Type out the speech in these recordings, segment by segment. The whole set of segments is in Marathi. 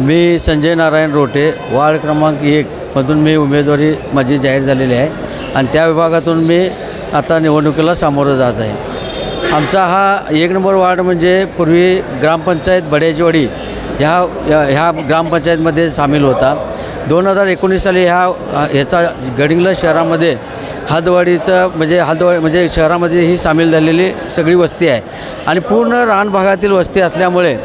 मी संजय नारायण रोटे वार्ड क्रमांक एक मधून मी उमेदवारी माझी जाहीर झालेली आहे. आणि त्या विभागातून मी आता निवडणुकीला सामोरं जात आहे. आमचा हा एक नंबर वार्ड म्हणजे पूर्वी ग्रामपंचायत बड्याचीवाडी ह्या ह्या- ह्या ग्रामपंचायतमध्ये सामील होता. दोन हजार एकोणीस साली ह्या ह्याचा गडिंगला शहरामध्ये हदवाडीचं म्हणजे हदवाडी म्हणजे शहरामध्ये ही सामील झालेली सगळी वस्ती आहे. आणि पूर्ण रान भागातील वस्ती असल्यामुळे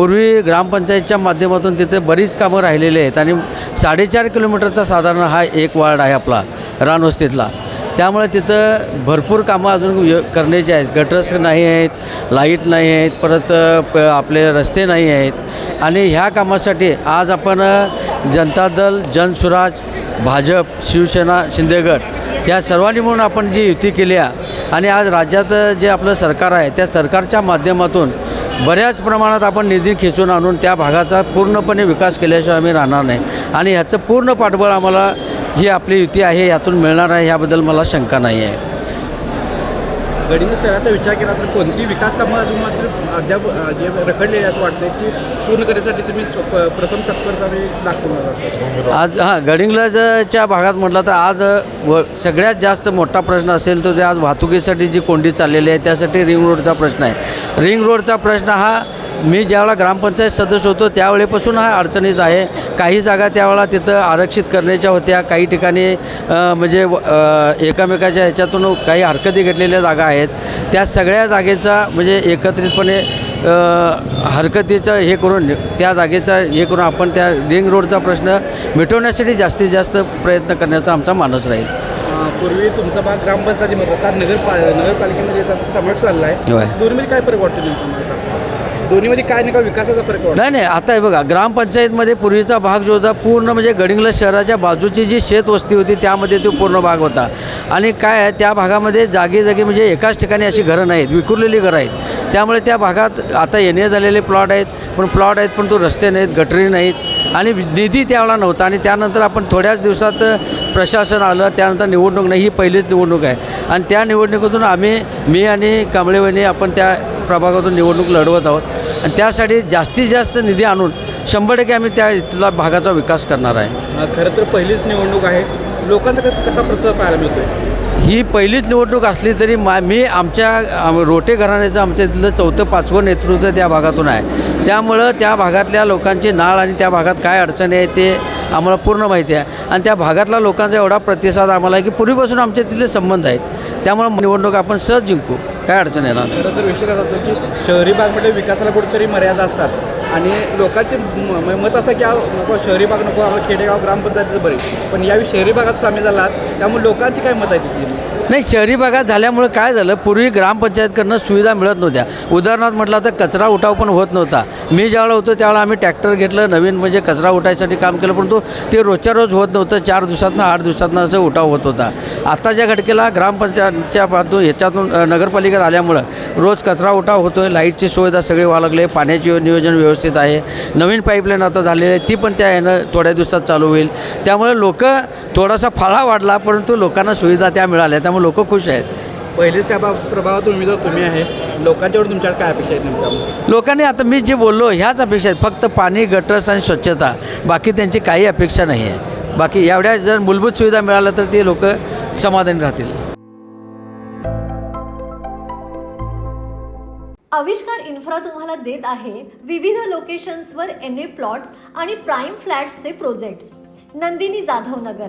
पूर्वी ग्रामपंचायतच्या माध्यमातून तिथे बरीच कामं राहिलेली आहेत आणि साडेचार किलोमीटरचा साधारण हा एक वार्ड आहे आपला रानवस्तीतला त्यामुळे तिथं भरपूर कामं अजून य- करण्याची आहेत. गटर्स नाही आहेत लाइट नाही आहेत परत प आपले रस्ते नाही आहेत. आणि ह्या कामासाठी आज आपण जनता दल जनसुराज भाजप शिवसेना शिंदेगड ह्या सर्वांनी म्हणून आपण जी युती केली आहे आणि आज राज्यात जे आपलं सरकार आहे त्या सरकारच्या माध्यमातून बऱ्याच प्रमाणात आपण निधी खेचून आणून त्या भागाचा पूर्णपणे विकास केल्याशिवाय आम्ही राहणार नाही. आणि ह्याचं पूर्ण पाठबळ आम्हाला ही आपली युती आहे यातून मिळणार आहे याबद्दल मला शंका नाही आहे. गडिंग शहराचा विचार केला तर कोणती विकास कामं अजून मात्र अद्याप जे रखडलेली असं वाटतं की पूर्ण करण्यासाठी तुम्ही स्व- प- प्रथम तत्परता दाखवणार असं आज हां गडिंग्लजच्या भागात म्हटलं तर आज व सगळ्यात जास्त मोठा प्रश्न असेल तर ते आज वाहतुकीसाठी जी कोंडी चाललेली आहे त्यासाठी रिंग रोडचा प्रश्न आहे. रिंग रोडचा प्रश्न हा मी ज्यावेळेला ग्रामपंचायत सदस्य होतो त्यावेळेपासून हा अडचणीत आहे. काही जागा त्यावेळेला तिथं आरक्षित करण्याच्या होत्या. काही ठिकाणी म्हणजे एकामेकाच्या ह्याच्यातून काही हरकती घेतलेल्या जागा आहेत. त्या सगळ्या जागेचा म्हणजे एकत्रितपणे हरकतीचं हे करून त्या जागेचा हे करून आपण त्या रिंग रोडचा प्रश्न मिटवण्यासाठी जास्तीत जास्त प्रयत्न करण्याचा आमचा मानस राहील. पूर्वी तुमचा भाग ग्रामपंचायतीमध्ये होता. नगरपा नगरपालिकेमध्ये समावेश चालला. आहे. दोन्हीमध्ये काय फरक वाटतो? दोन्हीमध्ये काय नेमका विकासाचा फरक वाटतो? नाही नाही आता हे बघा ग्रामपंचायतमध्ये पूर्वीचा भाग जो होता पूर्ण म्हणजे गडिंगला शहराच्या बाजूची जी शेतवस्ती होती त्यामध्ये तो पूर्ण भाग होता. आणि काय आहे त्या भागामध्ये जागी जागी म्हणजे एकाच ठिकाणी अशी घरं नाहीत विखुरलेली घरं आहेत. त्यामुळे त्या भागात आता येणे झालेले प्लॉट आहेत पण प्लॉट आहेत पण तो रस्ते नाहीत गटरी नाहीत. आणि निधी त्यावेळेला नव्हता आणि त्यानंतर आपण थोड्याच दिवसात प्रशासन आलं त्यानंतर निवडणूक नाही ही पहिलीच निवडणूक आहे. आणि त्या निवडणुकीतून आम्ही मी आणि कांबळेवणी आपण त्या प्रभागातून निवडणूक लढवत आहोत. आणि त्यासाठी जास्तीत जास्त निधी आणून शंभर टक्के आम्ही त्या इथला भागाचा विकास करणार आहे. खरं तर पहिलीच निवडणूक आहे. लोकांचा कसा प्रतिसाद पाहायला मिळतोय? ही पहिलीच निवडणूक असली तरी मा मी आमच्या आम- रोटे घराण्याचं आमच्या इथलं चौथं पाचवं नेतृत्व त्या भागातून आहे. त्यामुळं त्या भागातल्या लोकांची नाळ आणि त्या भागात काय अडचणी आहे ते आम्हाला पूर्ण माहिती आहे. आणि त्या भागातल्या लोकांचा एवढा प्रतिसाद आम्हाला आहे की पूर्वीपासून आमचे तिथले संबंध आहेत. त्यामुळं निवडणूक आपण सहज जिंकू. काय अडचण येणार नाही. खरं तर विषय कसा असतो की शहरी भागमध्ये विकासाला कुठेतरी मर्यादा असतात. आणि लोकांचे म- म- मत असं की आ, नको शहरी भाग नको आम्हाला खेडेगाव ग्रामपंचायतीचं बरे पण यावेळी शहरी भागात सामील झाला त्यामुळे लोकांची काय मत आहे तिथे नाही शहरी भागात झाल्यामुळं काय झालं? पूर्वी ग्रामपंचायतकडनं सुविधा मिळत नव्हत्या. उदाहरणार्थ म्हटलं तर कचरा उठाव पण होत नव्हता. मी ज्यावेळेला होतो त्यावेळेला आम्ही ट्रॅक्टर घेतलं. नवीन म्हणजे कचरा उठायसाठी काम केलं परंतु ते रोजच्या रोज होत नव्हतं. चार दिवसातनं आठ दिवसातनं असं उठाव होत होता. आत्ताच्या घटकेला ग्रामपंचायतच्या पातून ह्याच्यातून नगरपालिकेत आल्यामुळं रोज कचरा उठाव होतो आहे लाईटची सुविधा सगळी व्हावं लागले. पाण्याचे नियोजन व्यवस्थित आहे. नवीन पाईपलाईन आता झालेली आहे. ती पण त्या यानं थोड्या दिवसात चालू होईल. त्यामुळे लोक थोडासा फाळा वाढला परंतु लोकांना सुविधा त्या मिळाल्या. त्यामुळे लोक खुश आहेत. पहिलेच त्या प्रभागातून उमेदवार तुम्ही आहे. लोकांच्यावर तुमच्याकडे काय अपेक्षा आहेत नेमक्या लोकांनी आता मी जे बोललो ह्याच अपेक्षा आहेत. फक्त पाणी गटर्स आणि स्वच्छता. बाकी त्यांची काही अपेक्षा नाही आहे. बाकी एवढ्या जर मूलभूत सुविधा मिळाल्या तर ते लोक समाधानी राहतील. आविष्कार इन्फ्रा तुम्हाला देत आहे विविध लोकेशन्सवर एन ए प्लॉट्स आणि प्राईम फ्लॅट्सचे प्रोजेक्ट्स. नंदिनी जाधव नगर